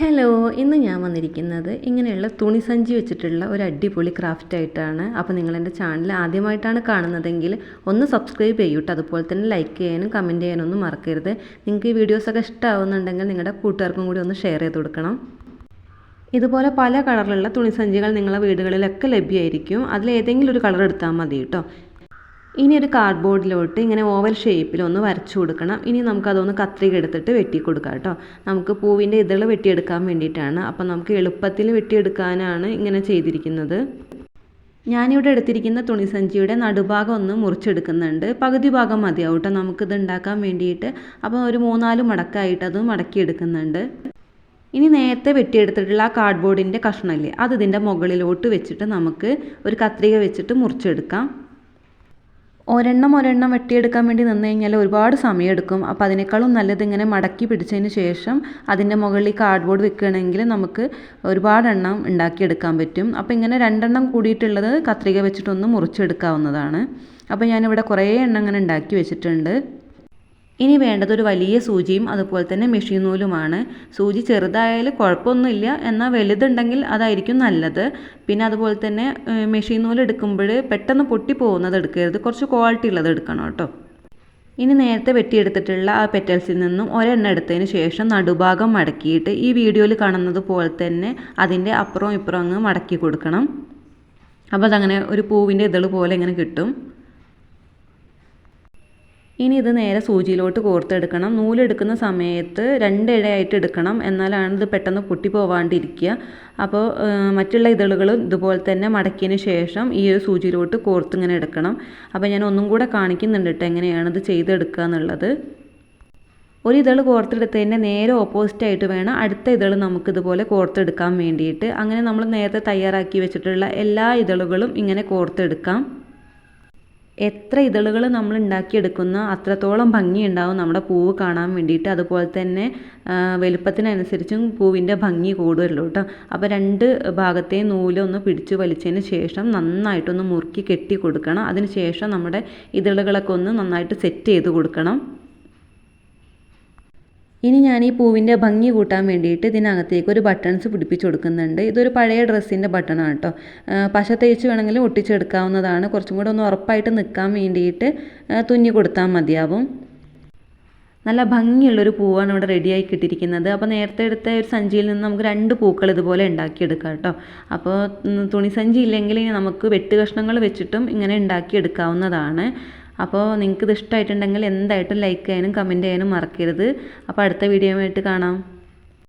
Hello ഇന്ന് ഞാൻ വന്നിരിക്കുന്നത് ഇങ്ങനെയുള്ള തുണി സഞ്ചി വെച്ചിട്ടുള്ള ഒരു അടിപൊളി ക്രാഫ്റ്റ് ആയിട്ടാണ്. അപ്പോൾ നിങ്ങൾ എന്റെ ചാനൽ ആദ്യമായിട്ടാണ് കാണുന്നതെങ്കിൽ ഒന്ന് സബ്സ്ക്രൈബ് ചെയ്യൂട്ടോ. അതുപോലെ തന്നെ ലൈക്ക് ചെയ്യാനും കമന്റ് ചെയ്യാനും ഒന്നും മറക്കരുത്. നിങ്ങൾക്ക് ഈ വീഡിയോസൊക്കെ ഇഷ്ടമാവുന്നുണ്ടെങ്കിൽ നിങ്ങളുടെ കൂട്ടുകാർക്കും കൂടി ഒന്ന് ഷെയർ ചെയ്ത് കൊടുക്കണം. ഇതുപോലെ പല കളറിലുള്ള തുണിസഞ്ചികൾ നിങ്ങളുടെ വീടുകളിലൊക്കെ ലഭ്യമായിരിക്കും. അതിലേതെങ്കിലും ഒരു കളർ എടുത്താൽ മതി കേട്ടോ. ഇനി ഒരു കാർഡ്ബോർഡിലോട്ട് ഇങ്ങനെ ഓവൽ ഷേപ്പിൽ ഒന്ന് വരച്ചു കൊടുക്കണം. ഇനി നമുക്കതൊന്ന് കത്രിക എടുത്തിട്ട് വെട്ടി കൊടുക്കാം കേട്ടോ. നമുക്ക് പൂവിന്റെ ഇതൾ വെട്ടിയെടുക്കാൻ വേണ്ടിയിട്ടാണ്. അപ്പം നമുക്ക് എളുപ്പത്തിൽ വെട്ടിയെടുക്കാനാണ് ഇങ്ങനെ ചെയ്തിരിക്കുന്നത്. ഞാനിവിടെ എടുത്തിരിക്കുന്ന തുണിസഞ്ചിയുടെ നടുഭാഗം ഒന്ന് മുറിച്ചെടുക്കുന്നുണ്ട്. പകുതി ഭാഗം മതിയാവും കേട്ടോ. നമുക്കിത് ഉണ്ടാക്കാൻ വേണ്ടിയിട്ട്. അപ്പോൾ ഒരു മൂന്നാൽ മടക്കായിട്ട് അത് മടക്കിയെടുക്കുന്നുണ്ട്. ഇനി നേരത്തെ വെട്ടിയെടുത്തിട്ടുള്ള ആ കാർഡ്ബോർഡിന്റെ കഷ്ണമല്ലേ അത് ഇതിന്റെ മുകളിലോട്ട് വെച്ചിട്ട് നമുക്ക് ഒരു കത്രിക വെച്ചിട്ട് മുറിച്ചെടുക്കാം. ഒരെണ്ണം ഒരെണ്ണം വെട്ടിയെടുക്കാൻ വേണ്ടി നിന്ന് കഴിഞ്ഞാൽ ഒരുപാട് സമയമെടുക്കും. അപ്പോൾ അതിനേക്കാളും നല്ലത് ഇങ്ങനെ മടക്കി പിടിച്ചതിന് ശേഷം അതിന്റെ മുകളിൽ കാർഡ്ബോർഡ് വെക്കുകയാണെങ്കിൽ നമുക്ക് ഒരുപാടെണ്ണം ഉണ്ടാക്കിയെടുക്കാൻ പറ്റും. അപ്പോൾ ഇങ്ങനെ രണ്ടെണ്ണം കൂടിയിട്ടുള്ളത് കത്രിക വെച്ചിട്ടൊന്ന് മുറിച്ചെടുക്കാവുന്നതാണ്. അപ്പോൾ ഞാനിവിടെ കുറേ എണ്ണം ഇങ്ങനെ ഉണ്ടാക്കി വെച്ചിട്ടുണ്ട്. ഇനി വേണ്ടത് ഒരു വലിയ സൂചിയും അതുപോലെ തന്നെ മെഷീൻ നൂലുമാണ്. സൂചി ചെറുതായാലും കുഴപ്പമൊന്നുമില്ല. എന്നാൽ വലുതുണ്ടെങ്കിൽ അതായിരിക്കും നല്ലത്. പിന്നെ അതുപോലെ തന്നെ മെഷീൻ നൂൽ എടുക്കുമ്പോൾ പെട്ടെന്ന് പൊട്ടി പോകുന്നത് എടുക്കരുത്. കുറച്ച് ക്വാളിറ്റി ഉള്ളത് എടുക്കണം കേട്ടോ. ഇനി നേരത്തെ വെട്ടിയെടുത്തിട്ടുള്ള ആ പെറ്റൽസിൽ നിന്നും ഒരെണ്ണം എടുത്തതിന് ശേഷം നടുഭാഗം മടക്കിയിട്ട് ഈ വീഡിയോയിൽ കാണുന്നത് പോലെ തന്നെ അതിന്റെ അപ്പുറവും ഇപ്പുറവും അങ്ങ് മടക്കി കൊടുക്കണം. അപ്പോൾ അതങ്ങനെ ഒരു പൂവിന്റെ ഇതൾ പോലെ ഇങ്ങനെ കിട്ടും. ഇനി ഇത് നേരെ സൂചിയിലോട്ട് കോർത്തെടുക്കണം. നൂലെടുക്കുന്ന സമയത്ത് രണ്ട് ഇഴയായിട്ട് എടുക്കണം. എന്നാലാണ് ഇത് പെട്ടെന്ന് പൊട്ടി പോവാണ്ടിരിക്കുക. അപ്പോൾ മറ്റുള്ള ഇതളുകൾ ഇതുപോലെ തന്നെ മടക്കിയതിന് ശേഷം ഈ ഒരു സൂചിയിലോട്ട് കോർത്തിങ്ങനെ എടുക്കണം. അപ്പോൾ ഞാൻ ഒന്നും കൂടെ കാണിക്കുന്നുണ്ട് കേട്ടോ എങ്ങനെയാണ് ഇത് ചെയ്തെടുക്കുക എന്നുള്ളത്. ഒരു ഇതൾ കോർത്തെടുത്തതിന്റെ നേരെ ഓപ്പോസിറ്റ് ആയിട്ട് വേണം അടുത്ത ഇതൾ നമുക്കിതുപോലെ കോർത്തെടുക്കാൻ വേണ്ടിയിട്ട്. അങ്ങനെ നമ്മൾ നേരത്തെ തയ്യാറാക്കി വെച്ചിട്ടുള്ള എല്ലാ ഇതളുകളും ഇങ്ങനെ കോർത്തെടുക്കാം. എത്ര ഇതളുകൾ നമ്മൾ ഉണ്ടാക്കിയെടുക്കുന്ന അത്രത്തോളം ഭംഗിയുണ്ടാവും നമ്മുടെ പൂവ് കാണാൻ വേണ്ടിയിട്ട്. അതുപോലെ തന്നെ വലുപ്പത്തിനനുസരിച്ചും പൂവിന്റെ ഭംഗി കൂടുമല്ലോ കേട്ടോ. അപ്പോൾ രണ്ട് ഭാഗത്തെയും നൂലൊന്ന് പിടിച്ച് വലിച്ചതിന് ശേഷം നന്നായിട്ടൊന്ന് മുറുക്കി കെട്ടി കൊടുക്കണം. അതിന് ശേഷം നമ്മുടെ ഇതളുകളൊക്കെ ഒന്ന് നന്നായിട്ട് സെറ്റ് ചെയ്ത് കൊടുക്കണം. ഇനി ഞാൻ ഈ പൂവിന്റെ ഭംഗി കൂട്ടാൻ വേണ്ടിയിട്ട് ഇതിനകത്തേക്ക് ഒരു ബട്ടൺസ് പിടിപ്പിച്ച് കൊടുക്കുന്നുണ്ട്. ഇതൊരു പഴയ ഡ്രസ്സിന്റെ ബട്ടണാണ് കേട്ടോ. പശ തേച്ച് വേണമെങ്കിൽ ഒട്ടിച്ചെടുക്കാവുന്നതാണ്. കുറച്ചും കൂടെ ഒന്ന് ഉറപ്പായിട്ട് നിൽക്കാൻ വേണ്ടിയിട്ട് തുന്നി കൊടുത്താൽ മതിയാവും. നല്ല ഭംഗിയുള്ളൊരു പൂവാണ് ഇവിടെ റെഡിയായി കിട്ടിയിരിക്കുന്നത്. അപ്പോൾ നേരത്തെ എടുത്ത ഒരു സഞ്ചിയിൽ നിന്ന് നമുക്ക് രണ്ട് പൂക്കൾ ഇതുപോലെ ഉണ്ടാക്കിയെടുക്കാം കേട്ടോ. അപ്പോൾ തുണി സഞ്ചി ഇല്ലെങ്കിൽ നമുക്ക് വെട്ട് കഷ്ണങ്ങൾ വെച്ചിട്ടും ഇങ്ങനെ ഉണ്ടാക്കിയെടുക്കാവുന്നതാണ്. അപ്പോൾ നിങ്ങൾക്ക് ഇത് ഇഷ്ടമായിട്ടുണ്ടെങ്കിൽ എന്തായിട്ടും ലൈക്ക് ചെയ്യാനും കമന്റ് ചെയ്യാനും മറക്കരുത്. അപ്പോൾ അടുത്ത വീഡിയോ ആയിട്ട് കാണാം.